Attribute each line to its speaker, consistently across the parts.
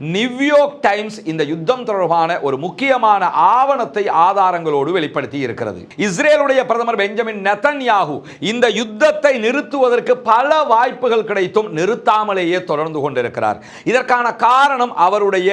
Speaker 1: New York times இந்த யுத்தம் தொடர்பான ஒரு முக்கியமான ஆவணத்தை ஆதாரங்களோடு வெளிப்படுத்தி இருக்கிறது. இஸ்ரேலுடைய பிரதமர் பெஞ்சமின் நெதன்யாகு இந்த யுத்தத்தை நிறுத்துவதற்கு பல வாய்ப்புகள் கிடைத்தும் நிறுத்தாமலேயே தொடர்ந்து கொண்டிருக்கிறார். இதற்கான காரணம் அவருடைய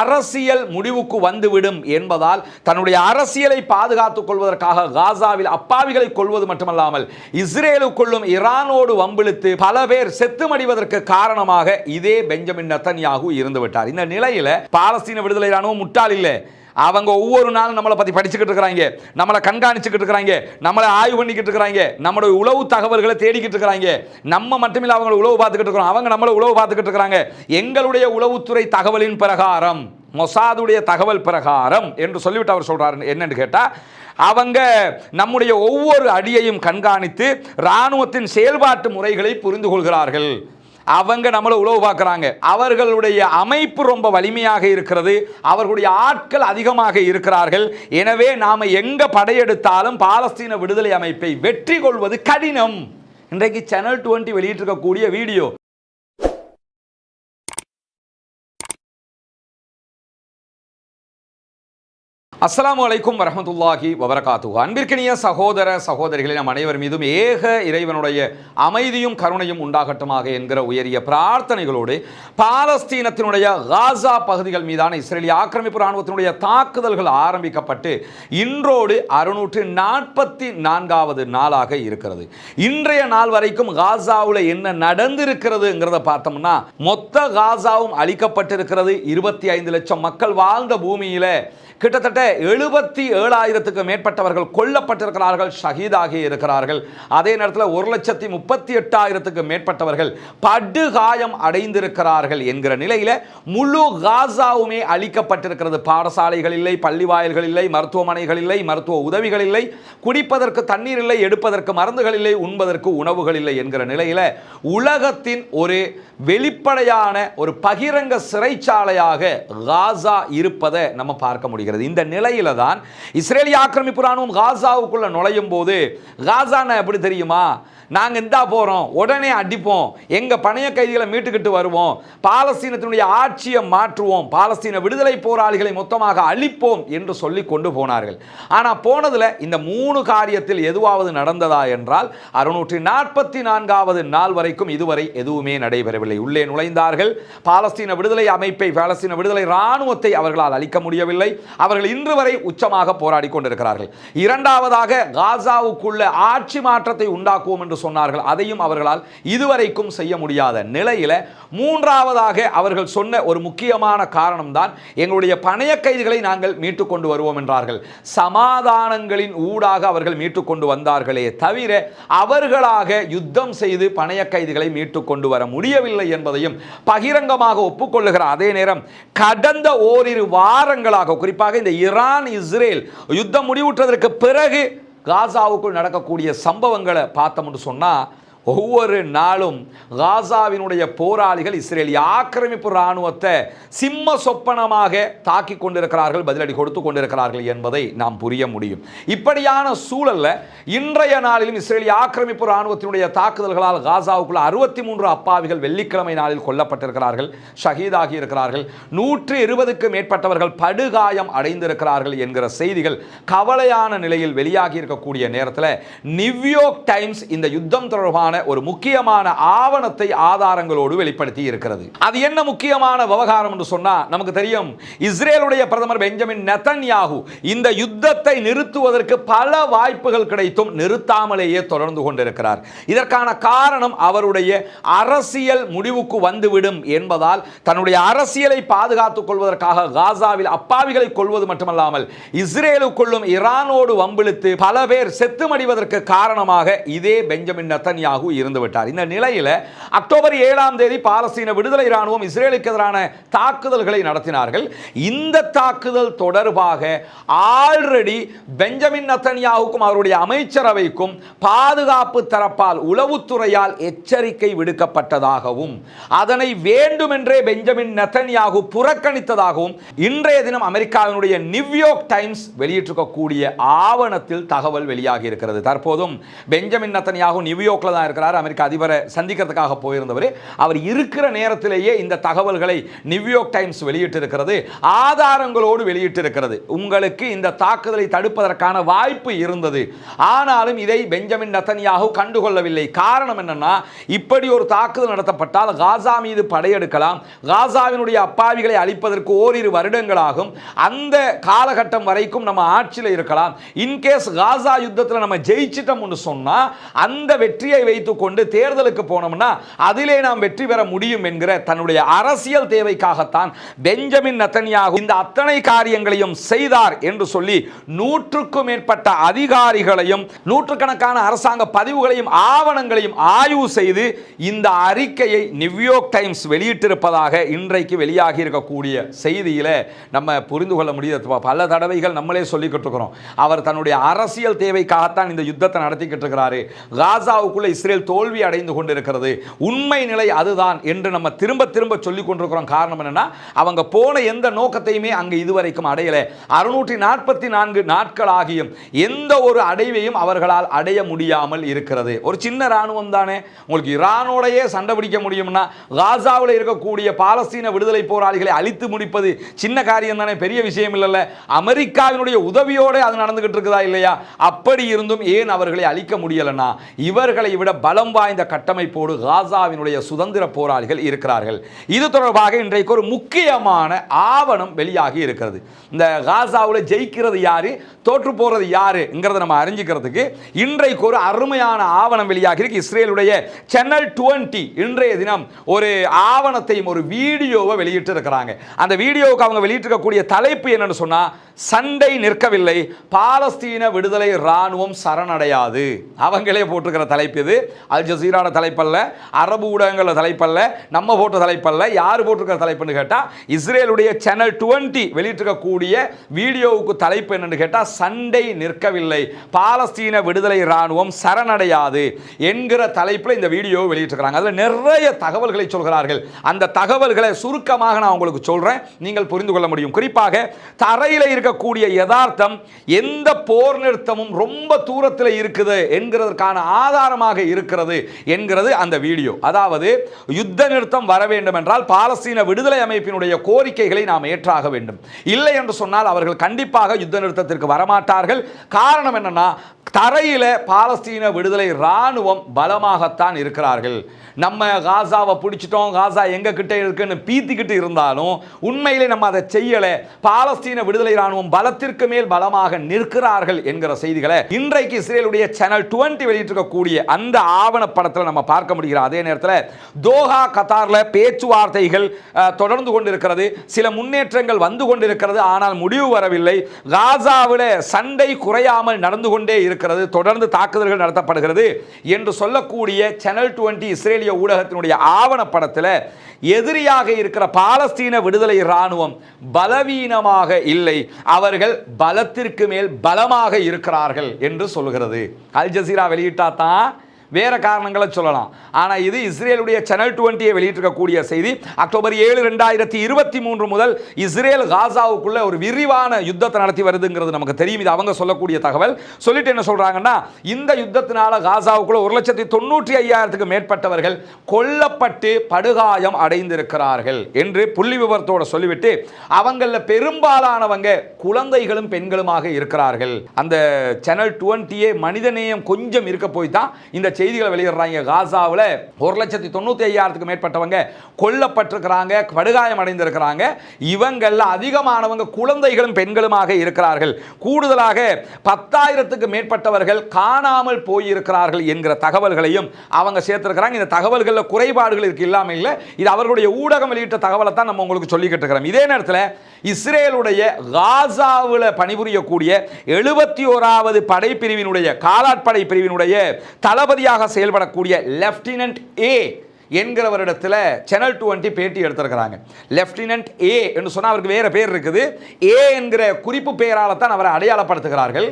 Speaker 1: அரசியல் முடிவுக்கு வந்துவிடும் என்பதால் தன்னுடைய அரசியலை பாதுகாத்துக் கொள்வதற்காக காசாவில் அப்பாவிகளை கொள்வது மட்டுமல்லாமல் இஸ்ரேலுக்குள்ளும் ஈரானோடு வம்பிழுத்து பல பேர் செத்துமடிவதற்கு காரணமாக இதே பெஞ்சமின் நத்தன்யாகு இருந்து விட்டார் இந்த நிலையில் பாலஸ்தீன விடுதலை ராணுவம் முட்டாள் இல்லை. அவங்க ஒவ்வொரு நாளும் நம்மளை பற்றி படிச்சுக்கிட்டு இருக்கிறாங்க. நம்மளை கண்காணிச்சுக்கிட்டு இருக்கிறாங்க. நம்மளை ஆய்வு பண்ணிக்கிட்டு இருக்கிறாங்க. நம்மளுடைய உளவு தகவல்களை தேடிக்கிட்டு இருக்கிறாங்க. நம்ம மட்டுமில்லை அவங்கள உளவு பார்த்துக்கிட்டு இருக்கிறோம். அவங்க நம்மளை உளவு பார்த்துக்கிட்டு இருக்கிறாங்க. எங்களுடைய உளவுத்துறை தகவலின் பிரகாரம் மொசாதுடைய தகவல் பிரகாரம் என்று சொல்லிவிட்டு அவர் சொல்கிறார் என்னன்னு கேட்டால் அவங்க நம்முடைய ஒவ்வொரு அடியையும் கண்காணித்து இராணுவத்தின் செயல்பாட்டு முறைகளை புரிந்து கொள்கிறார்கள். அவங்க நம்மளை உழவு பார்க்குறாங்க. அவர்களுடைய அமைப்பு ரொம்ப வலிமையாக இருக்கிறது. அவர்களுடைய ஆட்கள் அதிகமாக இருக்கிறார்கள். எனவே நாம் எங்கே படையெடுத்தாலும் பாலஸ்தீன விடுதலை அமைப்பை வெற்றி கொள்வது கடினம். இன்றைக்கு சேனல் டுவெண்ட்டி வெளியிட்டிருக்கக்கூடிய வீடியோ அஸ்லாம் வலைக்கும் வரமத்துல்லாஹி வபரகாத்து அன்பிற்கினிய சகோதர சகோதரிகளின் நம் அனைவர் மீதும் ஏக இறைவனுடைய அமைதியும் கருணையும் உண்டாகட்டுமாக என்கிற உயரிய பிரார்த்தனைகளோடு பாலஸ்தீனத்தினுடைய காசா பகுதிகள் மீதான இஸ்ரேலிய ஆக்கிரமிப்பு இராணுவத்தினுடைய தாக்குதல்கள் ஆரம்பிக்கப்பட்டு இன்றோடு அறுநூற்று நாற்பத்தி நான்காவது நாளாக இருக்கிறது. இன்றைய நாள் வரைக்கும் காசாவில் என்ன நடந்திருக்கிறதுங்கிறத பார்த்தோம்னா மொத்த காசாவும் அளிக்கப்பட்டிருக்கிறது இருபத்தி ஐந்து லட்சம் மக்கள் வாழ்ந்த பூமியில் கிட்டத்தட்ட எழுபத்தி ஏழாயிரத்துக்கு மேற்பட்டவர்கள் கொல்லப்பட்டிருக்கிறார்கள் ஷஹீதாகி இருக்கிறார்கள். அதே நேரத்தில் ஒரு லட்சத்தி முப்பத்தி எட்டாயிரத்துக்கு மேற்பட்டவர்கள் படுகாயம் அடைந்திருக்கிறார்கள் என்கிற நிலையில் முழு காசாவுமே அளிக்கப்பட்டிருக்கிறது பாடசாலைகள் இல்லை பள்ளி வாயில்கள் இல்லை மருத்துவமனைகள் இல்லை மருத்துவ உதவிகள் இல்லை குடிப்பதற்கு தண்ணீர் இல்லை எடுப்பதற்கு மருந்துகள் இல்லை உண்பதற்கு உணவுகள் இல்லை என்கிற நிலையில் உலகத்தின் ஒரு வெளிப்படையான ஒரு பகிரங்க சிறைச்சாலையாக காசா இருப்பதை நம்ம பார்க்க முடிகிறது இந்த நிலையில தான் இஸ்ரேலிய ஆக்கிரமிப்பு ராணுவம் காசாவுக்குள்ள நுழையும் போது காசான எப்படி தெரியுமா? நாங்க இந்தா போறோம் உடனே அடிப்போம் எங்க பணைய கைதிகளை மீட்டுக்கிட்டு வருவோம் பாலஸ்தீனத்தினுடைய ஆட்சியை மாற்றுவோம் பாலஸ்தீன விடுதலை போராளிகளை மொத்தமாக அழிப்போம் என்று சொல்லி கொண்டு போனார்கள். ஆனால் போனதுல இந்த மூணு காரியத்தில் எதுவாவது நடந்ததா என்றால் அறுநூற்றி நாற்பத்தி நான்காவது நாள் வரைக்கும் இதுவரை எதுவுமே நடைபெறவில்லை. உள்ளே நுழைந்தார்கள் பாலஸ்தீன விடுதலை அமைப்பை பாலஸ்தீன விடுதலை இராணுவத்தை அவர்களால் அழிக்க முடியவில்லை. அவர்கள் இன்று வரை உச்சமாக போராடி கொண்டிருக்கிறார்கள். இரண்டாவதாக காசாவுக்குள்ள ஆட்சி மாற்றத்தை உண்டாக்குவோம் என்று சொன்னார்கள். அதையும் அவர்களால் இதுவரைக்கும் செய்ய முடியாத நிலையில் மூன்றாவதாக அவர்கள் சொன்ன ஒரு முக்கியமான காரணம் தான் எங்களுடைய பணைய கைதிகளை நாங்கள் மீட்டு கொண்டு வருவோம் என்றார்கள். சமாதானங்களின் ஊடாக அவர்கள் மீட்டு கொண்டு வந்தார்களே தவிர அவர்களாக யுத்தம் செய்து பணைய கைதிகளை மீட்டு கொண்டு வர முடியவில்லை என்பதையும் பகிரங்கமாக ஒப்புக்கொள்ளுகிற அதே நேரம் கடந்த ஓரிரு வாரங்களாக குறிப்பாக இந்த ஈரான் இஸ்ரேல் யுத்தம் முடிவுற்றதற்கு பிறகு காசாவுக்குள் நடக்கக்கூடிய சம்பவங்களை பார்த்தோம்னு சொன்னால் ஒவ்வொரு நாளும் காசாவினுடைய போராளிகள் இஸ்ரேலிய ஆக்கிரமிப்பு இராணுவத்தை சிம்ம சொப்பனமாக தாக்கி கொண்டிருக்கிறார்கள் பதிலடி கொடுத்து கொண்டிருக்கிறார்கள் என்பதை நாம் புரிய முடியும். இப்படியான சூழல்ல இன்றைய நாளிலும் இஸ்ரேலிய ஆக்கிரமிப்பு இராணுவத்தினுடைய தாக்குதல்களால் காசாவுக்குள்ள அறுபத்தி மூன்று அப்பாவிகள் வெள்ளிக்கிழமை நாளில் கொல்லப்பட்டிருக்கிறார்கள் ஷஹீதாகி இருக்கிறார்கள். நூற்று இருபதுக்கு மேற்பட்டவர்கள் படுகாயம் அடைந்திருக்கிறார்கள் என்கிற செய்திகள் கவலையான நிலையில் வெளியாகி இருக்கக்கூடிய நேரத்தில் நியூயோர்க் டைம்ஸ் இந்த யுத்தம் தொடர்பான ஒரு முக்கியமான ஆவணத்தை ஆதாரங்களோடு வெளிப்படுத்தி இருக்கிறது. அது என்ன முக்கியமான விவகாரம் என்று சொன்னா நமக்கு தெரியும் இஸ்ரேலுடைய பிரதமர் பெஞ்சமின் நெதன்யாகு இந்த யுத்தத்தை நிறுத்துவதற்கு பல வாய்ப்புகள் கிடைத்தும் நிறுத்தாமலேயே தொடர்ந்து கொண்டிருக்கிறார். இதற்கான காரணம் அவருடைய அரசியல் முடிவுக்கு வந்துவிடும் என்பதால் தன்னுடைய அரசியலை பாதுகாத்துக் கொள்வதற்காக காசாவில் அப்பாவிகளை கொள்வது மட்டுமல்லாமல் இஸ்ரேலுக்குள்ளும் ஈரானோடு வம்பிழுத்து பல பேர் செத்து மடிவதற்கு காரணமாக இதே பெஞ்சமின் நெத்தன்யாகு இருந்து இருந்துவிட்டார். இந்த நிலையில் அக்டோபர் ஏழாம் தேதி பாலஸ்தீன விடுதலை இராணுவம் இஸ்ரேலுக்கு எதிரான தாக்குதல்களை நடத்தினார்கள். இந்த தாக்குதல் தொடர்பாக ஆல்ரெடி பெஞ்சமின் நத்தன்யாவுக்கும் அவருடைய அமைச்சரவைக்கும் பாதுகாப்பு தரப்பால் உளவுத்துறையால் எச்சரிக்கை விடுக்கப்பட்டதாகவும் அதனை வேண்டுமென்றே பெஞ்சமின் நத்தன்யாகு புறக்கணித்ததாகவும் இன்றைய தினம் அமெரிக்காவினுடைய நியூயார்க் டைம்ஸ் வெளியிட்டிருக்கக்கூடிய ஆவணத்தில் தகவல் வெளியாகி இருக்கிறது. தற்போதும் பெஞ்சமின் நத்தன்யாகு நியூயார்க்கில் தான் இருக்கிறார். அமெரிக்க அதிபரை சந்திக்கிறதுக்காக போயிருந்தவர். அவர் இருக்கிற நேரத்திலேயே இந்த தகவல்களை நியூயார்க் டைம்ஸ் வெளியிட்டிருக்கிறது. ஆதாரங்களோடு வெளியிட்டிருக்கிறது. உங்களுக்கு இந்த தாக்குதலை தடுப்பதற்கான வாய்ப்பு இருந்தது. ஆனாலும் இதை பெஞ்சமின் நத்தனியாக கண்டுகொள்ளவில்லை. காரணம் என்னன்னா இப்படி ஒரு தாக்குதல் நடத்தப்பட்டால் காசா மீது படையெடுக்கலாம். காசாவினுடைய அப்பாவிகளை அழிப்பதற்கு ஓரிரு வருடங்களாகும். அந்த காலகட்டம் வரைக்கும் நம்ம ஆட்சியில் இருக்கலாம். இன்கேஸ் காசா யுத்தத்தில் நம்ம ஜெயிச்சிட்டோம்னு சொன்னால் அந்த வெற்றியை வைத்து கொண்டு தேர்தலுக்கு போனோம்னா அதிலே நாம் வெற்றி பெற முடியும் என்கிற தன்னுடைய அரசியல் தேவைக்காகத்தான் பெஞ்சமின் நத்தனியாக இந்த அத்தனை காரியங்களையும் செய்தார் என்று சொல்லி நூற்றுக்கும் மேற்பட்ட அதிகாரிகளையும் நூற்றுக்கணக்கான அரசாங்க பதிவுகளையும் ஆவணங்களையும் ஆய்வு செய்து இந்த அறிக்கையை நியூயோர்க் டைம்ஸ் வெளியிட்டிருப்பதாக இன்றைக்கு வெளியாகி இருக்கக்கூடிய செய்தியில நம்ம புரிந்து கொள்ள முடியாது. பல தடவைகள் நம்மளே சொல்லிக்கிட்டு இருக்கிறோம். அவர் தன்னுடைய அரசியல் தேவைக்காகத்தான் இந்த யுத்தத்தை நடத்திக்கிட்டு இருக்கிறாரு. காசாவுக்குள்ள இஸ்ரேல் தோல்வி அடைந்து கொண்டிருக்கிறது. உண்மை நிலை அதுதான் என்று நம்ம திரும்ப திரும்ப சொல்லிக் கொண்டிருக்கிறோம். காரணம் என்னன்னா அவங்க போன எந்த நோக்கத்தையுமே அங்கு இதுவரைக்கும் அடையலை. அறுநூற்றி நாற்பத்தி நான்கு நாட்கள் ஆகியும் எந்த ஒரு அடைவையும் அவர்களால் அடைய முடியாமல் இருக்கிறது. ஒரு சின்ன ராணுவம் தானே. உங்களுக்கு ஈரானோடையே சண்டை பிடிக்க முடியும்னா காசாவில் இருக்கக்கூடிய பாலஸ்தீன விடுதலை போராளிகளை அழித்து முடிப்பது சின்ன காரியம் தானே பெரிய விஷயம் இல்லைல்ல. அமெரிக்காவினுடைய உதவியோடு அது நடந்துகிட்டு இருக்குதா இல்லையா? அப்படி இருந்தும் ஏன் அவர்களை அழிக்க முடியலன்னா இவர்களை விட பலம் வாய்ந்த கட்டமைப்போடு காசாவினுடைய சுதந்திர போராளிகள் இருக்கிறார்கள். இது தொடர்பாக இன்றைக்கு ஒரு முக்கியமான ஆவணம் வெளியாகி இருக்கிறது. இந்த காசாவில் ஜெயிக்கிறது யாரு தோற்று போறது யாருங்கிறத நம்ம அறிஞ்சிக்கிறதுக்கு இன்றைக்கு ஒரு அருமையான ஆவணம் வெளியாகி இருக்கு. இஸ்ரேலுடைய சேனல் டுவெண்ட்டி இன்றைய தினம் ஒரு ஆவணத்தையும் ஒரு வீடியோவை வெளியிட்டு இருக்கிறாங்க அந்த வீடியோவுக்கு அவங்க வெளியிட்டிருக்கக்கூடிய தலைப்பு என்னன்னு சொன்னா சண்டை நிற்கவில்லை பாலஸ்தீன விடுதலை ராணுவம் சரணடையாது. அவங்களே போட்டிருக்கிற தலைப்பு இது. அல் ஜசீரான தலைப்பல்ல அரபு ஊடகங்கள தலைப்பல்ல நம்ம போட்ட தலைப்பல்ல யார் போட்டிருக்கிற தலைப்புன்னு கேட்டால் இஸ்ரேலுடைய சேனல் டுவெண்ட்டி வெளியிட்டிருக்கக்கூடிய வீடியோவுக்கு தலைப்பு என்னன்னு கேட்டால் சண்டை நிற்கவில்லை. பாலஸ்தீன விடுதலை இராணுவம் சரணடையாது என்கிற தலைப்பில் இந்த வீடியோவை வெளியிட்டிருக்கிறாங்க. அதில் நிறைய தகவல்களை சொல்கிறார்கள். அந்த தகவல்களை சுருக்கமாக நான் உங்களுக்கு சொல்கிறேன் நீங்கள் புரிந்து கொள்ள முடியும். குறிப்பாக தரையில் இருக்கக்கூடிய யதார்த்தம் எந்த போர் நிறுத்தமும் ரொம்ப தூரத்தில் இருக்குது என்கிறதற்கான ஆதாரமாக இரு இருக்கிறது என்கிறது அந்த வீடியோ. அதாவது யுத்த நிறுத்தம் வர வேண்டும் என்றால் பாலஸ்தீன விடுதலை அமைப்பினுடைய கோரிக்கைகளை நாம் ஏற்றாக வேண்டும். இல்லை என்று சொன்னால் அவர்கள் கண்டிப்பாக யுத்த நிறுத்தத்திற்கு வரமாட்டார்கள். காரணம் என்னன்னா தரையில் பாலஸ்தீன விடுதலை இராணுவம் பலமாகத்தான் இருக்கிறார்கள். நம்ம காசாவை பிடிச்சிட்டோம் காசா எங்க கிட்டே இருக்குன்னு பீத்திக்கிட்டு இருந்தாலும் உண்மையிலே நம்ம அதை செய்யலை. பாலஸ்தீன விடுதலை இராணுவம் பலத்திற்கு மேல் பலமாக நிற்கிறார்கள் என்கிற செய்திகளை இன்றைக்கு இஸ்ரேலுடைய சேனல் டுவெண்ட்டி வெளியிட்டிருக்கக்கூடிய அந்த ஆவணப்படத்தில் நம்ம பார்க்க முடிகிறோம். அதே நேரத்தில் தோஹா கத்தாரில் பேச்சுவார்த்தைகள் தொடர்ந்து கொண்டிருக்கிறது. சில முன்னேற்றங்கள் வந்து கொண்டிருக்கிறது. ஆனால் முடிவு வரவில்லை. காசாவில் சண்டை குறையாமல் நடந்து கொண்டே இருக்கிறது. தொடர்ந்து தாக்குதல்கள் நடத்தப்படுகிறது என்று சொல்லக்கூடிய சேனல் டுவெண்ட்டி இஸ்ரேலிய ஊடகத்தினுடைய ஆவணப்படத்தில் எதிரியாக இருக்கிற பாலஸ்தீன விடுதலை இராணுவம் பலவீனமாக இல்லை. அவர்கள் பலத்திற்கு மேல் பலமாக இருக்கிறார்கள் என்று சொல்கிறது. அல் ஜசீரா வெளியிட்டா தான் வேறு காரணங்களை சொல்லலாம். ஆனால் இது இஸ்ரேலுடைய சேனல் டுவெண்ட்டியை வெளியிட்டிருக்கக்கூடிய செய்தி. அக்டோபர் ஏழு ரெண்டாயிரத்தி இருபத்தி மூன்று முதல் இஸ்ரேல் காசாவுக்குள்ள ஒரு விரிவான யுத்தத்தை நடத்தி வருதுங்கிறது நமக்கு தெரியும். இது அவங்க சொல்லக்கூடிய தகவல். சொல்லிட்டு என்ன சொல்கிறாங்கன்னா இந்த யுத்தத்தினால காசாவுக்குள்ள ஒரு லட்சத்தி தொண்ணூற்றி ஐயாயிரத்துக்கு மேற்பட்டவர்கள் கொல்லப்பட்டு படுகாயம் அடைந்திருக்கிறார்கள் என்று புள்ளி விவரத்தோட சொல்லிவிட்டு அவங்களில் பெரும்பாலானவங்க குழந்தைகளும் பெண்களுமாக இருக்கிறார்கள். அந்த சேனல் டுவெண்ட்டியே மனிதநேயம் கொஞ்சம் இருக்க போய் தான் இந்த செய்திகளை வெளியிடுறாங்க. காசாவில் ஒரு லட்சத்தி தொண்ணூற்றி ஐயாயிரத்துக்கு மேற்பட்டவங்க கொல்லப்பட்டிருக்கிறாங்க படுகாயம் அடைந்திருக்கிறாங்க. இவங்களில் அதிகமானவங்க குழந்தைகளும் பெண்களுமாக இருக்கிறார்கள். கூடுதலாக பத்தாயிரத்துக்கு மேற்பட்டவர்கள் காணாமல் போயிருக்கிறார்கள் என்கிற தகவல்களையும் அவங்க சேர்த்திருக்கிறாங்க. இந்த தகவல்களில் குறைபாடுகள் இருக்கு இல்லாமல் இல்லை. இது அவர்களுடைய ஊடகம் வெளியிட்ட தகவலை தான் நம்ம உங்களுக்கு சொல்லிக்கிட்டு இருக்கிறோம். இதே நேரத்தில் இஸ்ரேலுடைய காசாவில் பணிபுரியக்கூடிய எழுபத்தி ஓராவது படைப்பிரிவினுடைய காலாட்படை பிரிவினுடைய தளபதியாக செயல்படக்கூடிய லெப்டினன்ட் ஏ என்கிறவரிடத்தில் சேனல் டுவெண்ட்டி பேட்டி எடுத்திருக்கிறாங்க. லெப்டினன்ட் ஏ என்று சொன்னால் அவருக்கு வேறு பேர் இருக்குது. ஏ என்கிற குறிப்பு பெயரால் தான் அவரை அடையாளப்படுத்துகிறார்கள்.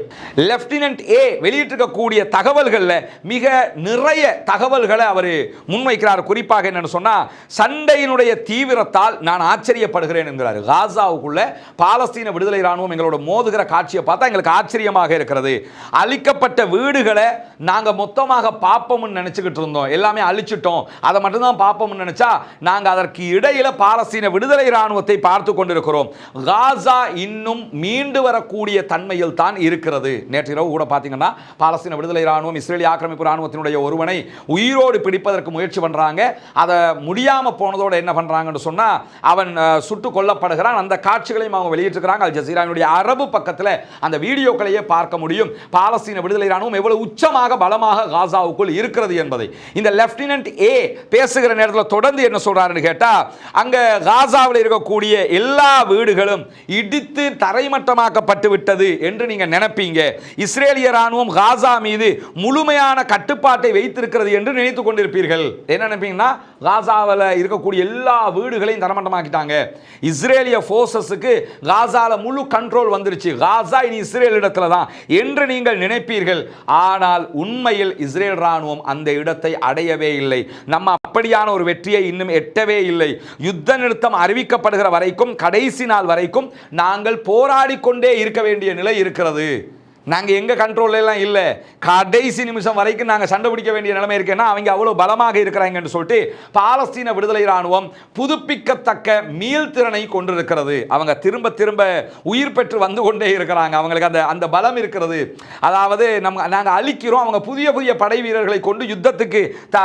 Speaker 1: லெப்டினன்ட் ஏ வெளியிட்டிருக்கக்கூடிய தகவல்களில் மிக நிறைய தகவல்களை அவர் முன்வைக்கிறார். குறிப்பாக என்னென்னு சொன்னால் சண்டையினுடைய தீவிரத்தால் நான் ஆச்சரியப்படுகிறேன் என்கிறார். காசாவுக்குள்ள பாலஸ்தீன விடுதலை ராணுவம் எங்களோட மோதுகிற காட்சியை பார்த்தா எங்களுக்கு ஆச்சரியமாக இருக்கிறது. அழிக்கப்பட்ட வீடுகளை நாங்கள் மொத்தமாக பார்ப்போம்னு நினச்சிக்கிட்டு இருந்தோம். எல்லாமே அழிச்சிட்டோம். அதை மட்டும்தான் பார்ப்போம்னு நினச்சா நாங்கள் அதற்கு இடையில் பாலஸ்தீன விடுதலை ராணுவத்தை பார்த்து கொண்டிருக்கிறோம். காசா இன்னும் மீண்டு வரக்கூடிய தன்மையில் தான் இருக்கிறது. நேற்று இரவு கூட பார்த்தீங்கன்னா பாலஸ்தீன விடுதலை ராணுவம் இஸ்ரேலி ஆக்கிரமிப்பு ராணுவத்தினுடைய ஒருவனை உயிரோடு பிடிப்பதற்கு முயற்சி பண்ணுறாங்க அதை முடியாமல் போனதோட என்ன பண்ணுறாங்கன்னு சொன்னால் அவன் சுட்டு கொல்லப்படுகிறான். அந்த காட்சிகளையும் அவங்க வெளியிட்டிருக்கிறாங்க. அல் ஜசீரானுடைய அரபு பக்கத்தில் அந்த வீடியோக்களையே பார்க்க முடியும். பாலஸ்தீன விடுதலை ராணுவம் எவ்வளவு உச்சமாக பலமாக காசாவுக்குள் இருக்கிறது என்பதை. இந்த லெப்டினன்ட் ஏ பேசுகிற நேரத்தில் தொடர்ந்து என்ன சொல்றாருன்னு கேட்டா அங்க காசாவில் இருக்கக்கூடிய எல்லா வீடுகளும் இடித்து தரைமட்டமாக்கப்பட்டு விட்டது என்று நீங்க நினைப்பீங்க. இஸ்ரேலிய ராணுவம் காசா மீது முழுமையான கட்டுப்பாட்டை வைத்திருக்கிறது என்று நினைத்து கொண்டிருப்பீர்கள். என்ன நினைப்பீங்கன்னா காசாவில் இருக்கக்கூடிய எல்லா வீடுகளையும் தரமட்டமாக்கிட்டாங்க. இஸ்ரேலிய ஃபோர்ஸஸுக்கு காசால முழு கண்ட்ரோல் வந்துருச்சு. காசா இனி இஸ்ரேல் இடத்துல தான் என்று நீங்கள் நினைப்பீர்கள். ஆனால் உண்மையில் இஸ்ரேல் ராணுவம் அந்த இடத்தை அடையவே இல்லை. நம்ம அப்படியான ஒரு வெற்றியை இன்னும் எட்டவே இல்லை. யுத்த நிறுத்தம் அறிவிக்கப்படுகிற வரைக்கும் கடைசி நாள் வரைக்கும் நாங்கள் போராடி கொண்டே இருக்க வேண்டிய நிலை இருக்கிறது. நாங்கள் எங்கள் கண்ட்ரோல்லாம் இல்லை. கடைசி நிமிஷம் வரைக்கும் நாங்கள் சண்டை பிடிக்க வேண்டிய நிலைமை இருக்கேன்னா அவங்க அவ்வளோ பலமாக இருக்கிறாங்கன்னு சொல்லிட்டு பாலஸ்தீன விடுதலை ராணுவம் புதுப்பிக்கத்தக்க மீள்திறனை கொண்டிருக்கிறது. அவங்க திரும்ப திரும்ப உயிர் பெற்று வந்து கொண்டே இருக்கிறாங்க. அவங்களுக்கு அந்த அந்த பலம் இருக்கிறது. அதாவது நம்ம நாங்கள் அழிக்கிறோம். அவங்க புதிய புதிய படை வீரர்களை கொண்டு யுத்தத்துக்கு த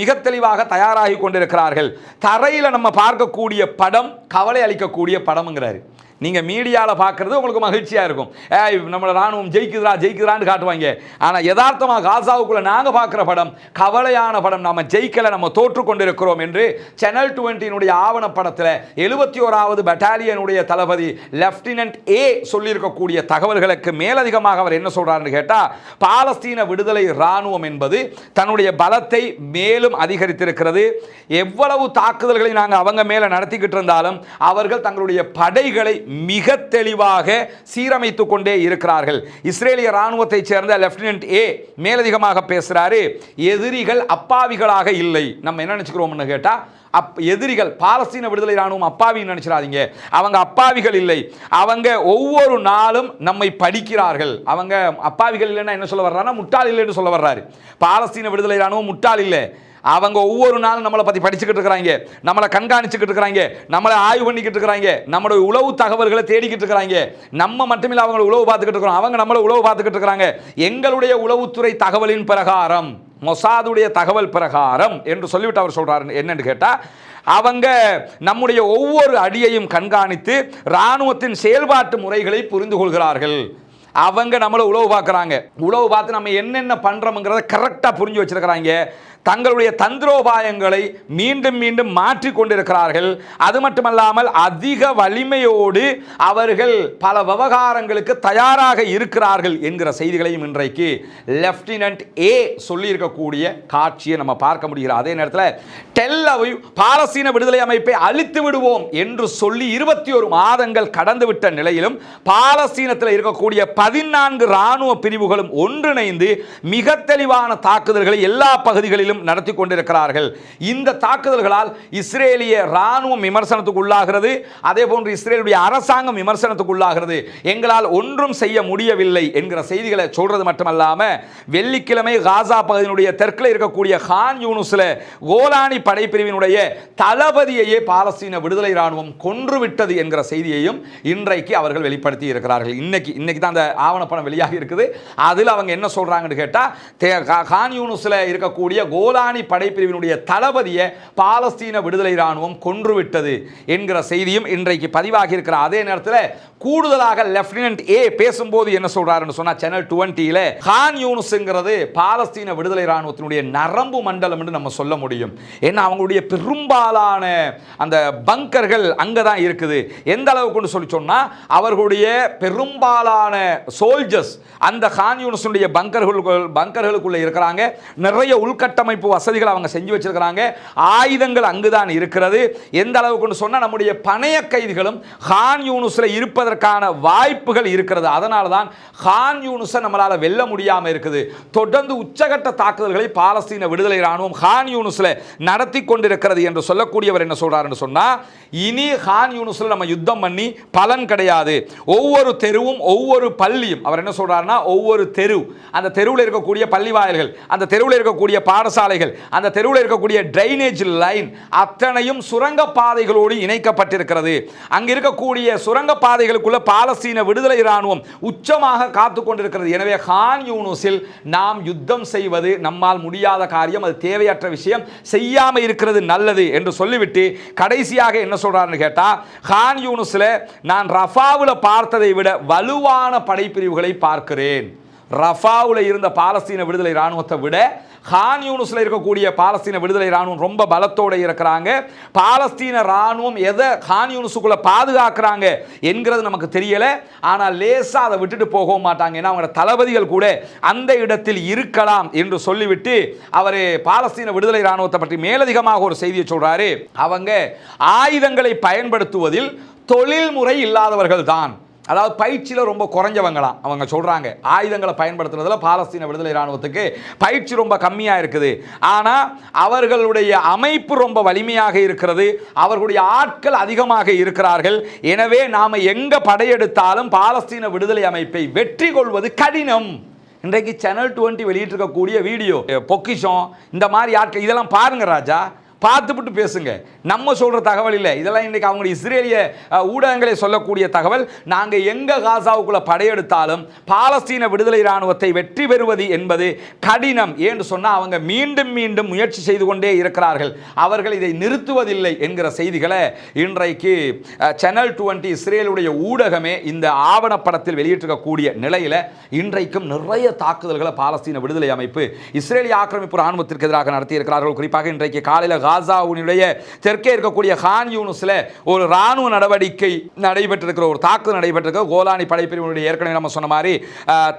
Speaker 1: மிக தெளிவாக தயாராகி கொண்டிருக்கிறார்கள். தரையில் நம்ம பார்க்கக்கூடிய படம் கவலை அளிக்கக்கூடிய படம்ங்கிறாரு. நீங்கள் மீடியாவில் பார்க்குறது உங்களுக்கு மகிழ்ச்சியாக இருக்கும். ஏ நம்ம ராணுவம் ஜெயிக்குதுரா ஜெயிக்குதுரான்னு காட்டுவாங்க. ஆனால் யதார்த்தமாக காசாவுக்குள்ளே நாங்கள் பார்க்குற படம் கவலையான படம் நம்ம ஜெயிக்கலை நம்ம தோற்று கொண்டிருக்கிறோம் என்று சேனல் டுவெண்ட்டினுடைய ஆவணப்படத்தில் எழுபத்தி ஓராவது பட்டாலியனுடைய தளபதி லெப்டினன்ட் ஏ சொல்லியிருக்கக்கூடிய தகவல்களுக்கு மேலதிகமாக அவர் என்ன சொல்கிறாருன்னு கேட்டால் பாலஸ்தீன விடுதலை ராணுவம் என்பது தன்னுடைய பலத்தை மேலும் அதிகரித்திருக்கிறது. எவ்வளவு தாக்குதல்களை நாங்கள் அவங்க மேலே நடத்திக்கிட்டு இருந்தாலும் அவர்கள் தங்களுடைய படைகளை மிக தெளிவாக சீரமைத்து கொண்டே இருக்கிறார்கள். இஸ்ரேலிய இராணுவத்தைச் சேர்ந்த லெப்டினன்ட் ஏ மேலதிகமாக பேசுகிறாரு எதிரிகள் அப்பாவிகளாக இல்லை. நம்ம என்ன நினச்சிக்கிறோம்னு கேட்டால் அப் எதிரிகள் பாலஸ்தீன விடுதலை ராணுவம் அப்பாவின்னு நினச்சிடாதீங்க. அவங்க அப்பாவிகள் இல்லை. அவங்க ஒவ்வொரு நாளும் நம்மை படிக்கிறார்கள். அவங்க அப்பாவிகள் இல்லைன்னா என்ன சொல்ல வர்றாருன்னா முட்டாள் இல்லைன்னு சொல்ல வர்றாரு. பாலஸ்தீன விடுதலை ராணுவம் முட்டாள் இல்லை. அவங்க ஒவ்வொரு நாளும் நம்மளை பற்றி படிச்சுக்கிட்டு இருக்கிறாங்க. நம்மளை கண்காணிச்சுக்கிட்டு இருக்கிறாங்க. நம்மளை ஆய்வு பண்ணிக்கிட்டு இருக்கிறாங்க. நம்மளுடைய உளவு தகவல்களை தேடிக்கிட்டு இருக்கிறாங்க. நம்ம மட்டுமில்லை அவங்களை உளவு பார்த்துக்கிட்டு இருக்கிறோம். அவங்க நம்மளை உளவு பார்த்துக்கிட்டு இருக்கிறாங்க. எங்களுடைய உளவுத்துறை தகவலின் பிரகாரம் மொசாதுடைய தகவல் பிரகாரம் என்று சொல்லிவிட்டு அவர் சொல்கிறார் என்னன்னு கேட்டால் அவங்க நம்முடைய ஒவ்வொரு அடியையும் கண்காணித்து இராணுவத்தின் செயல்பாட்டு முறைகளை புரிந்து கொள்கிறார்கள். அவங்க நம்மளை உழவு பார்க்குறாங்க. உழவு பார்த்து நம்ம என்னென்ன பண்ணுறோம்ங்கிறத கரெக்டாக புரிஞ்சு வச்சிருக்கிறாங்க. தங்களுடைய தந்திரோபாயங்களை மீண்டும் மீண்டும் மாற்றி கொண்டிருக்கிறார்கள். அது மட்டுமல்லாமல் அதிக வலிமையோடு அவர்கள் பல விவகாரங்களுக்கு தயாராக இருக்கிறார்கள் என்கிற செய்திகளையும் இன்றைக்கு லெப்டினன்ட் ஏ சொல்லியிருக்கக்கூடிய காட்சியை நம்ம பார்க்க முடிகிறது. அதே நேரத்தில் டெல்லவை பாலஸ்தீன விடுதலை அமைப்பை அழித்து விடுவோம் என்று சொல்லி இருபத்தி ஒரு மாதங்கள் கடந்துவிட்ட நிலையிலும் பாலஸ்தீனத்தில் இருக்கக்கூடிய பதினான்கு இராணுவ பிரிவுகளும் ஒன்றிணைந்து மிக தெளிவான தாக்குதல்களை எல்லா பகுதிகளிலும் நடத்தி கொண்டிருக்கிறார்கள். இந்த தாக்குதல்களால் இஸ்ரேலிய இராணுவம் விமர்சனத்துக்கு உள்ளாகிறது. அதே போன்று இஸ்ரேலுடைய அரசாங்கம் விமர்சனத்துக்கு உள்ளாகிறது. எங்களால் ஒன்றும் செய்ய முடியவில்லை என்கிற செய்திகளை சொல்றது மட்டுமல்லாம வெள்ளிக்கிழமை காசா பகுதியினுடைய தெற்கில் இருக்கக்கூடிய ஹான் யூனுஸில் கோலானி படைப்பிரிவினுடைய தளபதியையே பாலஸ்தீன விடுதலை இராணுவம் கொன்றுவிட்டது என்கிற செய்தியையும் இன்றைக்கு அவர்கள் வெளிப்படுத்தி இருக்கிறார்கள். இன்னைக்கு இன்னைக்கு தான் அந்த ஆவணப்படம் வெளியாகி இருக்குது. அதில் அவங்க என்ன சொல்றாங்கன்னு கேட்டால் கான் யூனுஸ்ல இருக்கக்கூடிய கோலானி படைப்பிரிவினுடைய தளபதியை பாலஸ்தீன விடுதலை ராணுவம் கொன்றுவிட்டது என்கிற செய்தியும் இன்றைக்கு பதிவாகி இருக்கிற அதே நேரத்தில் கூடுதலாக லெப்டினன்ட் ஏ பேசும்போது என்ன சொல்றாருன்னு சொன்னா சேனல் டுவெண்ட்டியில் கான் யூனுஸ்ங்கிறது பாலஸ்தீன விடுதலை ராணுவத்தினுடைய நரம்பு மண்டலம் என்று நம்ம சொல்ல முடியும். ஏன்னா அவங்களுடைய பெரும்பாலான அந்த பங்கர்கள் அங்கே தான் இருக்குது. எந்த அளவுக்கு சொல்லி சொன்னால் அவர்களுடைய பெரும்பாலான சோல்ஜர்ஸ் அந்த கான் யூனிஸுடைய பங்கர்களுக்குள் பங்கர்களுக்குள்ளே இருக்கிறாங்க. நிறைய உள்கட்டமை உள்கட்டமைப்பு வசதிகள் அவங்க செஞ்சு வச்சிருக்கிறாங்க. ஆயுதங்கள் அங்குதான் இருக்கிறது. எந்த அளவுக்கு சொன்னால் நம்முடைய பணைய கைதிகளும் ஹான் யூனுஸில் இருப்பதற்கான வாய்ப்புகள் இருக்கிறது. அதனால தான் ஹான் யூனுஸை நம்மளால் வெல்ல முடியாமல் இருக்குது. தொடர்ந்து உச்சகட்ட தாக்குதல்களை பாலஸ்தீன விடுதலை ராணுவம் ஹான் யூனுஸில் நடத்தி கொண்டிருக்கிறது என்று சொல்லக்கூடியவர் என்ன சொல்றாருன்னு சொன்னால் இனி ஹான் யூனுஸில் நம்ம யுத்தம் பண்ணி பலன் கிடையாது. ஒவ்வொரு தெருவும் ஒவ்வொரு பள்ளியும் அவர் என்ன சொல்கிறாருன்னா ஒவ்வொரு தெரு. அந்த தெருவில் இருக்கக்கூடிய பள்ளி வாயில்கள் அந்த தெருவில் இருக்கக்கூடிய பாடசாலை சாலைகள் அந்த தெருவில் இருக்கக்கூடிய டிரைனேஜ் லைன் அத்தனையும் சுரங்க பாதைகளோடு இணைக்கப்பட்டிருக்கிறது. அங்கு இருக்கக்கூடிய சுரங்க பாதைகளுக்குள்ள பாலஸ்தீன விடுதலை இராணுவம் உச்சமாக காத்து கொண்டிருக்கிறது. எனவே ஹான் யூனுஸில் நாம் யுத்தம் செய்வது நம்மால் முடியாத காரியம் அது தேவையற்ற விஷயம் செய்யாம இருக்கிறது நல்லது என்று சொல்லிவிட்டு கடைசியாக என்ன சொல்றாருன்னு கேட்டா ஹான் யூனுஸில் நான் ரஃபாவில் பார்த்ததை விட வலுவான படைப்பிரிவுகளை பார்க்கிறேன். ரஃபாவில் இருந்த பாலஸ்தீன விடுதலை இராணுவத்தை விட ஹான் யூனுஸில் இருக்கக்கூடிய பாலஸ்தீன விடுதலை இராணுவம் ரொம்ப பலத்தோடு இருக்கிறாங்க. பாலஸ்தீன இராணுவம் எதை ஹான் யூனுஸுக்குள்ளே பாதுகாக்கிறாங்க என்கிறது நமக்கு தெரியலை. ஆனால் லேசாக அதை விட்டுட்டு போகவும் மாட்டாங்க. ஏன்னா அவங்களோட தளபதிகள் கூட அந்த இடத்தில் இருக்கலாம் என்று சொல்லிவிட்டு அவர் பாலஸ்தீன விடுதலை இராணுவத்தை பற்றி மேலதிகமாக ஒரு செய்தியை சொல்கிறாரு அவங்க ஆயுதங்களை பயன்படுத்துவதில் தொழில்முறை இல்லாதவர்கள் தான் அதாவது பயிற்சியில் ரொம்ப குறைஞ்சவங்களாம். அவங்க சொல்கிறாங்க ஆயுதங்களை பயன்படுத்துறதுல பாலஸ்தீன விடுதலை இராணுவத்துக்கு பயிற்சி ரொம்ப கம்மியாக இருக்குது. ஆனால் அவர்களுடைய அமைப்பு ரொம்ப வலிமையாக இருக்கிறது. அவர்களுடைய ஆட்கள் அதிகமாக இருக்கிறார்கள். எனவே நாம் எங்கே படையெடுத்தாலும் பாலஸ்தீன விடுதலை அமைப்பை வெற்றி கொள்வது கடினம். இன்றைக்கு சேனல் டுவெண்ட்டி வெளியிட்டிருக்கக்கூடிய வீடியோ பொக்கிஷம் இந்த மாதிரி ஆட்கள் இதெல்லாம் பாருங்கள் ராஜா. பார்த்துவிட்டு பேசுங்க. நம்ம சொல்கிற தகவல் இல்லை. இதெல்லாம் இன்றைக்கி அவங்க இஸ்ரேலிய ஊடகங்களை சொல்லக்கூடிய தகவல். நாங்கள் எங்கே காசாவுக்குள்ளே படையெடுத்தாலும் பாலஸ்தீன விடுதலை இராணுவத்தை வெற்றி பெறுவது என்பது கடினம் என்று சொன்னால் அவங்க மீண்டும் மீண்டும் முயற்சி செய்து கொண்டே இருக்கிறார்கள். அவர்கள் இதை நிறுத்துவதில்லை என்கிற செய்திகளை இன்றைக்கு சேனல் டுவெண்ட்டி இஸ்ரேலுடைய ஊடகமே இந்த ஆவணப்படத்தில் வெளியிட்டிருக்கக்கூடிய நிலையில் இன்றைக்கும் நிறைய தாக்குதல்களை பாலஸ்தீன விடுதலை அமைப்பு இஸ்ரேலிய ஆக்கிரமிப்பு ராணுவத்திற்கு எதிராக நடத்தியிருக்கிறார்கள். குறிப்பாக இன்றைக்கு காலையில் காசாவுனுடைய தெற்கே இருக்கக்கூடிய ஹான் யூனுஸில் ஒரு ராணுவ நடவடிக்கை நடைபெற்றிருக்கிற ஒரு தாக்குதல் நடைபெற்றிருக்க கோலானி படைப்பிரிவினுடைய ஏற்கனவே நம்ம சொன்ன மாதிரி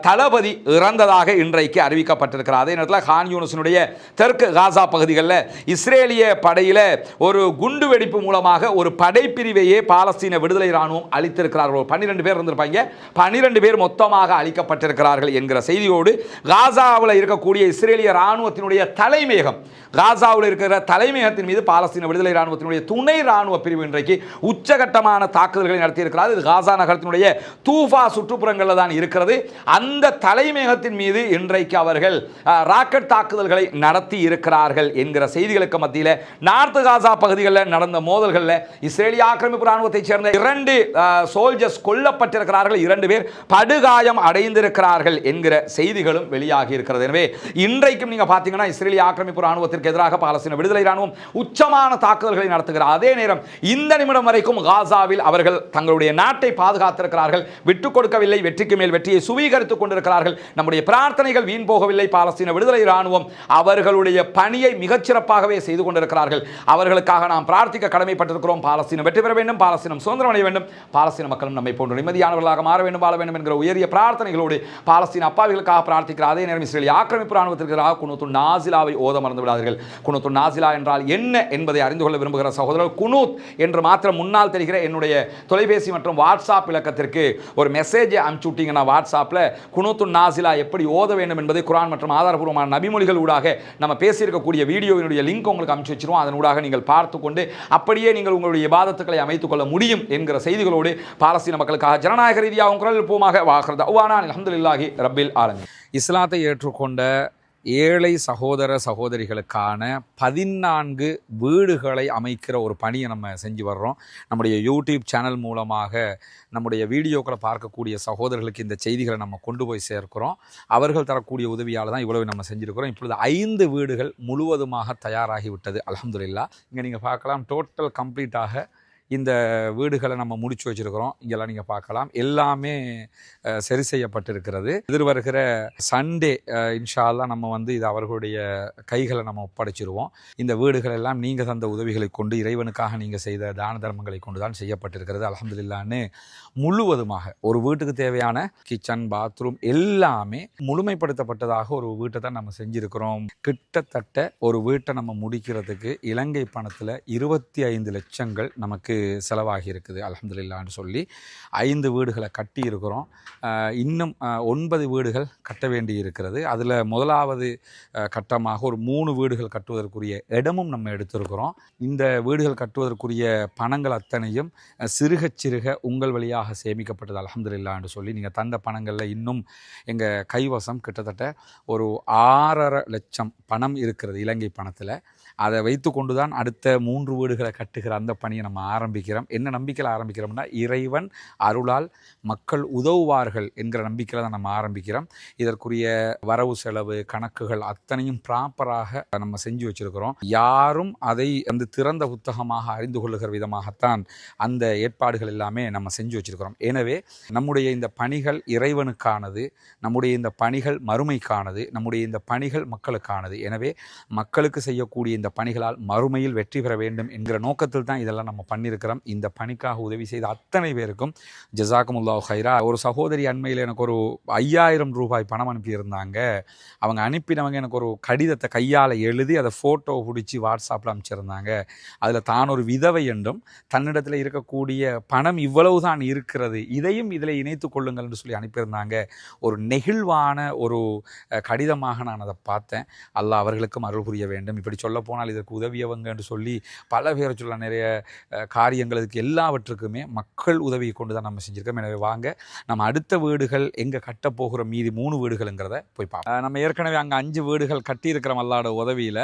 Speaker 1: தளபதி இறந்ததாக இன்றைக்கு அறிவிக்கப்பட்டிருக்கிறார். அதே நேரத்தில் ஹான் யூனுஸினுடைய தெற்கு காசா பகுதிகளில் இஸ்ரேலிய படையில் ஒரு குண்டு வெடிப்பு மூலமாக ஒரு படைப்பிரிவையே பாலஸ்தீன விடுதலை ராணுவம் அளித்திருக்கிறார்கள். பன்னிரெண்டு பேர் இருந்திருப்பாங்க. பன்னிரெண்டு பேர் மொத்தமாக அளிக்கப்பட்டிருக்கிறார்கள் என்கிற செய்தியோடு காசாவில் இருக்கக்கூடிய இஸ்ரேலிய ராணுவத்தினுடைய தலைமையகம் காசாவில் இருக்கிற தலைமை தலைமையகத்தின் மீது பாலஸ்தீன விடுதலை ராணுவத்தினுடைய துணை ராணுவ பிரிவு இன்றைக்கு உச்சகட்டமான தாக்குதல்களை நடத்தியிருக்கிறார். இது காசா நகரத்தினுடைய தூஃபா சுற்றுப்புறங்களில் தான் இருக்கிறது. அந்த தலைமையகத்தின் மீது இன்றைக்கு அவர்கள் ராக்கெட் தாக்குதல்களை நடத்தி இருக்கிறார்கள் என்கிற செய்திகளுக்கு மத்தியில் நார்த் காசா பகுதிகளில் நடந்த மோதல்களில் இஸ்ரேலிய ஆக்கிரமிப்பு ராணுவத்தைச் சேர்ந்த இரண்டு சோல்ஜர்ஸ் கொல்லப்பட்டிருக்கிறார்கள். இரண்டு பேர் படுகாயம் அடைந்திருக்கிறார்கள் என்கிற செய்திகளும் வெளியாகி இருக்கிறது. எனவே இன்றைக்கும் நீங்கள் பார்த்தீங்கன்னா இஸ்ரேலிய ஆக்கிரமிப்பு ராணுவத்திற்கு எதிராக பாலஸ்தீன விடுதலை ராணுவம் உச்சமான தாக்குதல்களை நடத்துகிறார். அதே நேரம் இந்த நிமிடம் வரைக்கும் காசாவில் அவர்கள் தங்களுடைய நாட்டை பாதுகாத்திருக்கிறார்கள். விட்டுக் கொடுக்கவில்லை வெற்றிக்கு மேல் வெற்றியை சுவீகரித்துக் கொண்டிருக்கிறார்கள். நம்முடைய பிரார்த்தனைகள் வீண் போகவில்லை. பாலஸ்தீன விடுதலை ராணுவம் அவர்களுடைய பணியை மிகச்சிறப்பாகவே செய்து கொண்டிருக்கிறார்கள். அவர்களுக்காக நாம் பிரார்த்திக்க கடமைப்பட்டிருக்கிறோம். பாலஸ்தீனம் வெற்றி பெற வேண்டும் பாலஸ்தீனம் சுதந்திரம் அடைய வேண்டும் பாலஸ்தீன மக்களும் நம்மை போன்ற நிம்மதியானவர்களாக மாற வேண்டும் வாழ வேண்டும் என்கிற உயரிய பிரார்த்தனைகளோடு பாலஸ்தீன அப்பாவிகளுக்காக பிரார்த்திக்கிற அதே நேரம் இஸ்ரேலிய ஆக்கிரமிப்பு ராணுவத்திற்கு குணத்து நாசிலாவை ஓத மறந்து விடாதீர்கள். குணத்து நாசிலா என்றால் என்ன என்பதை அறிந்து கொள்ள விரும்புகிற சகோதரர் குனூத் என்று மாத்திரம் முன்னால் தெரிகிற என்னுடைய தொலைபேசி மற்றும் வாட்ஸ்அப் இலக்கத்திற்கு ஒரு மெசேஜை அனுப்பிச்சு விட்டீங்கன்னா வாட்ஸ்அப்பில் குனூத்து நாசிலா எப்படி ஓத வேண்டும் என்பதை குரான் மற்றும் ஆதாரபூர்வமான நபிமொழிகள் ஊடாக நம்ம பேசியிருக்கக்கூடிய வீடியோவினுடைய லிங்க் உங்களுக்கு அனுப்பிச்சு வச்சிருவோம். அதன் ஊடாக நீங்கள் பார்த்து கொண்டு அப்படியே நீங்கள் உங்களுடைய இபாதத்துக்களை அமைத்துக் கொள்ள முடியும் என்கிற செய்திகளோடு பாலஸ்தீன மக்களுக்காக ஜனநாயக ரீதியாகவும் குரல் எழுப்புவமாக. வாகிறது அவ்வானா அலமதுல்லாஹி ரபில் ஆலமி இஸ்லாத்தை ஏற்றுக்கொண்ட ஏழை சகோதர சகோதரிகளுக்கான பதினான்கு வீடுகளை அமைக்கிற ஒரு பணியை நம்ம செஞ்சு வர்றோம். நம்முடைய யூடியூப் சேனல் மூலமாக நம்முடைய வீடியோக்களை பார்க்கக்கூடிய சகோதரர்களுக்கு இந்த செய்திகளை நம்ம கொண்டு போய் சேர்க்கிறோம். அவர்கள் தரக்கூடிய உதவியால் தான் இவ்வளவு நம்ம செஞ்சுருக்கிறோம். இப்பொழுது ஐந்து வீடுகள் முழுவதுமாக தயாராகிவிட்டது. அலமதுல்லா இங்கே நீங்கள் பார்க்கலாம். டோட்டல் கம்ப்ளீட்டாக இந்த வீடுகளை நம்ம முடிச்சு வச்சிருக்கிறோம். இங்கெல்லாம் நீங்கள் பார்க்கலாம். எல்லாமே சரி செய்யப்பட்டிருக்கிறது. எதிர்வருகிற சண்டே இன்ஷால்லாம் நம்ம வந்து இது அவர்களுடைய கைகளை நம்ம ஒப்படைச்சிருவோம். இந்த வீடுகள் எல்லாம் நீங்கள் தந்த உதவிகளை கொண்டு இறைவனுக்காக நீங்கள் செய்த தான தர்மங்களை கொண்டு தான் செய்யப்பட்டிருக்கிறது. அலமதுல்லான்னு முழுவதுமாக ஒரு வீட்டுக்கு தேவையான கிச்சன் பாத்ரூம் எல்லாமே முழுமைப்படுத்தப்பட்டதாக ஒரு வீட்டை தான் நம்ம செஞ்சுருக்கிறோம். கிட்டத்தட்ட ஒரு வீட்டை நம்ம முடிக்கிறதுக்கு இலங்கை பணத்தில் இருபத்தி ஐந்து லட்சங்கள் நமக்கு செலவாகி இருக்குது அலமதுல்லான்னு சொல்லி. ஐந்து வீடுகளை கட்டி இருக்கிறோம் இன்னும் ஒன்பது வீடுகள் கட்ட வேண்டி இருக்கிறது அதில் முதலாவது கட்டமாக ஒரு மூணு வீடுகள் கட்டுவதற்குரிய இடமும் நம்ம எடுத்திருக்கிறோம். இந்த வீடுகள் கட்டுவதற்குரிய பணங்கள் அத்தனையும் சிறுக சிறுக உங்கள் வழியாக சேமிக்கப்பட்டது அலமதுல்லான்னு சொல்லி. நீங்கள் தந்த பணங்களில் இன்னும் எங்கள் கைவசம் கிட்டத்தட்ட ஒரு ஆறரை லட்சம் பணம் இருக்கிறது இலங்கை பணத்தில். அதை வைத்து கொண்டு தான் அடுத்த மூன்று வீடுகளை கட்டுகிற அந்த பணியை நம்ம ஆரம்பிக்கிறோம். என்ன நம்பிக்கையில் ஆரம்பிக்கிறோம்னா இறைவன் அருளால் மக்கள் உதவுவார்கள் என்கிற நம்பிக்கையில் தான் நம்ம ஆரம்பிக்கிறோம். இதற்குரிய வரவு செலவு கணக்குகள் அத்தனையும் ப்ராப்பராக நம்ம செஞ்சு வச்சிருக்கிறோம். யாரும் அதை அந்த திறந்த புத்தகமாக அறிந்து கொள்ளுகிற விதமாகத்தான் அந்த ஏற்பாடுகள் எல்லாமே நம்ம செஞ்சு வச்சிருக்கிறோம். எனவே நம்முடைய இந்த பணிகள் இறைவனுக்கானது நம்முடைய இந்த பணிகள் மறுமைக்கானது நம்முடைய இந்த பணிகள் மக்களுக்கானது. எனவே மக்களுக்கு செய்யக்கூடிய இந்த பணிகளால் மறுமையில் வெற்றி பெற வேண்டும் என்கிற நோக்கத்தில் தான் இதெல்லாம் நம்ம பண்ணியிருக்கிறோம். இந்த பணிக்காக உதவி செய்த அத்தனை பேருக்கும் ஜசாக்குமுல்லா ஹைரா ஒரு சகோதரி அண்மையில் எனக்கு ஒரு ஐயாயிரம் ரூபாய் பணம் அனுப்பியிருந்தாங்க. அவங்க அனுப்பினவங்க எனக்கு ஒரு கடிதத்தை கையால் எழுதி அதை ஃபோட்டோ பிடிச்சி வாட்ஸ்அப்பில் அனுப்பிச்சிருந்தாங்க அதில் தான் ஒரு விதவை என்றும் தன்னிடத்தில் இருக்கக்கூடிய பணம் இவ்வளவு தான் இருக்கிறது இதையும் இதில் இணைத்து கொள்ளுங்கள் என்று சொல்லி அனுப்பியிருந்தாங்க. ஒரு நெகிழ்வான ஒரு கடிதமாக நான் அதை பார்த்தேன். அல்லாஹ் அவர்களுக்கும் அருள் புரிய வேண்டும். இப்படி சொல்ல போனால் இதற்கு உதவியவங்க என்று சொல்லி பல பேரை சொல்ல நிறைய காரியங்களுக்கு எல்லாவற்றுக்குமே மக்கள் உதவியை கொண்டு தான் நம்ம செஞ்சுருக்கோம். எனவே வாங்க நம்ம அடுத்த வீடுகள் எங்கே கட்டப்போகிற மீதி மூணு வீடுகள்ங்கிறத போய் பார்ப்போம். நம்ம ஏற்கனவே அங்கே அஞ்சு வீடுகள் கட்டியிருக்கிறோம் அல்லாட உதவியில்